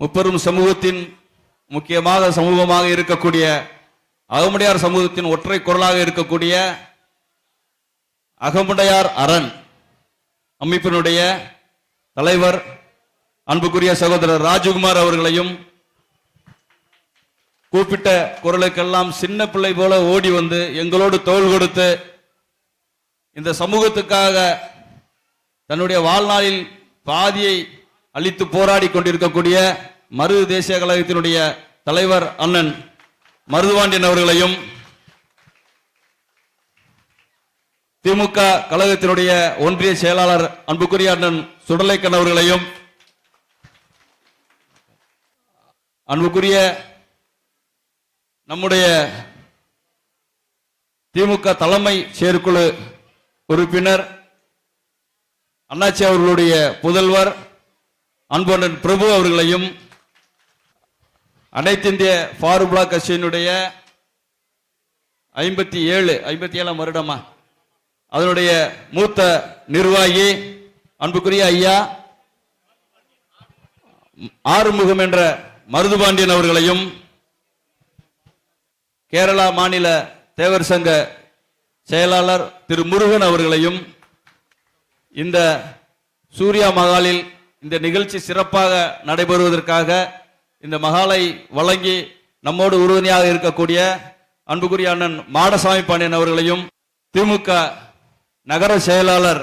முப்பெரும் சமூகத்தின் முக்கியமாக சமூகமாக இருக்கக்கூடிய அகமுடையார் சமூகத்தின் ஒற்றை குரலாக இருக்கக்கூடிய அகமுடையார் அரண் அமைப்பினுடைய தலைவர் அன்புக்குரிய சகோதரர் ராஜகுமார் அவர்களையும் கூப்பிட்ட குரலுக்கெல்லாம் சின்ன பிள்ளை போல ஓடி வந்து எங்களோடு தோல் கொடுத்து இந்த சமூகத்துக்காக தன்னுடைய வாழ்நாளில் பாதியை அளித்து போராடி கொண்டிருக்கக்கூடிய மருது தேசிய கழகத்தினுடைய தலைவர் அண்ணன் மருதுவாண்டியன் அவர்களையும் திமுக கழகத்தினுடைய ஒன்றிய செயலாளர் அன்புக்குரிய அண்ணன் சுடலைக்கண் அவர்களையும் அன்புக்குரிய நம்முடைய திமுக தலைமை செயற்குழு உறுப்பினர் அண்ணாச்சி அவர்களுடைய புதல்வர் அன்புடன் பிரபு அவர்களையும் அனைத்திந்திய ஃபார் கட்சியினுடைய ஐம்பத்தி ஏழு ஐம்பத்தி ஏழாம் வருடமா அதனுடைய மூத்த நிர்வாகி அன்புக்குரிய ஐயா ஆறுமுகம் என்ற மருதுபாண்டியன் அவர்களையும் கேரளா மாநில தேவர் சங்க செயலாளர் திரு முருகன் அவர்களையும் இந்த சூர்யா மகாலில் இந்த நிகழ்ச்சி சிறப்பாக நடைபெறுவதற்காக இந்த மகாலை வழங்கி நம்மோடு உறுதுணையாக இருக்கக்கூடிய அன்புக்குரிய அண்ணன் மாடசாமி பாண்டியன் அவர்களையும் திமுக நகர செயலாளர்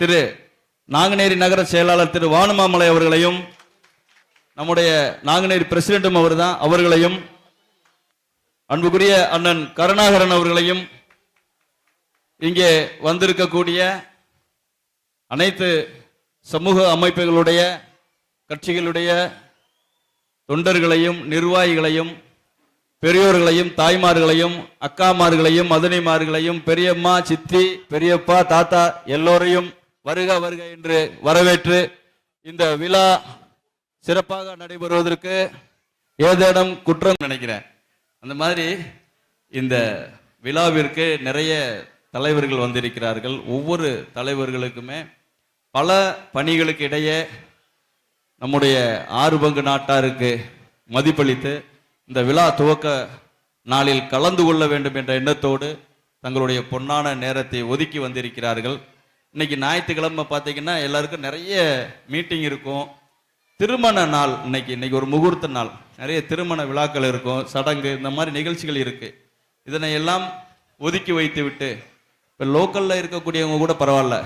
திரு நாங்குநேரி நகர செயலாளர் திரு வானுமாமலை அவர்களையும் நம்முடைய நாங்குநேரி பிரசிடென்ட்டும் அவர்தான் அவர்களையும் அன்புக்குரிய அண்ணன் கருணாகரன் அவர்களையும் இங்கே வந்திருக்கக்கூடிய அனைத்து சமூக அமைப்புகளுடைய கட்சிகளுடைய தொண்டர்களையும் நிர்வாகிகளையும் பெரியோர்களையும் தாய்மார்களையும் அக்காமார்களையும் மதனிமார்களையும் பெரியம்மா சித்தி பெரியப்பா தாத்தா எல்லோரையும் வருக வருக என்று வரவேற்று இந்த விழா சிறப்பாக நடைபெறுவதற்கு ஏதேனும் குற்றம் நினைக்கிறேன். அந்த மாதிரி இந்த விழாவிற்கு நிறைய தலைவர்கள் வந்திருக்கிறார்கள். ஒவ்வொரு தலைவர்களுக்குமே பல பணிகளுக்கு இடையே நம்முடைய ஆறு பங்கு நாட்டாருக்கு மதிப்பளித்து இந்த விழா துவக்க நாளில் கலந்து கொள்ள வேண்டும் என்ற எண்ணத்தோடு தங்களுடைய பொன்னான நேரத்தை ஒதுக்கி வந்திருக்கிறார்கள். இன்னைக்கு ஞாயிற்றுக்கிழமை பார்த்தீங்கன்னா எல்லாருக்கும் நிறைய மீட்டிங் இருக்கும். திருமண நாள் இன்னைக்கு இன்னைக்கு ஒரு முகூர்த்த நாள். நிறைய திருமண விழாக்கள் இருக்கும் சடங்கு இந்த மாதிரி நிகழ்ச்சிகள் இருக்கு. இதனை எல்லாம் ஒதுக்கி வைத்து விட்டு இப்போ லோக்கலில் இருக்கக்கூடியவங்க கூட பரவாயில்ல.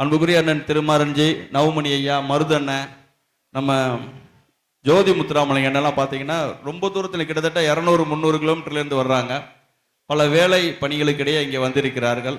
அன்புக்குரிய அண்ணன் திருமாரஞ்சி நவமணி ஐயா மருதண்ணன் நம்ம ஜோதி முத்துராமலிங்க அண்ணெல்லாம் பார்த்தீங்கன்னா ரொம்ப தூரத்தில் கிட்டத்தட்ட இரநூறு முந்நூறு கிலோமீட்டர்லேருந்து வர்றாங்க. பல வேலை பணிகளுக்கிடையே இங்கே வந்திருக்கிறார்கள்.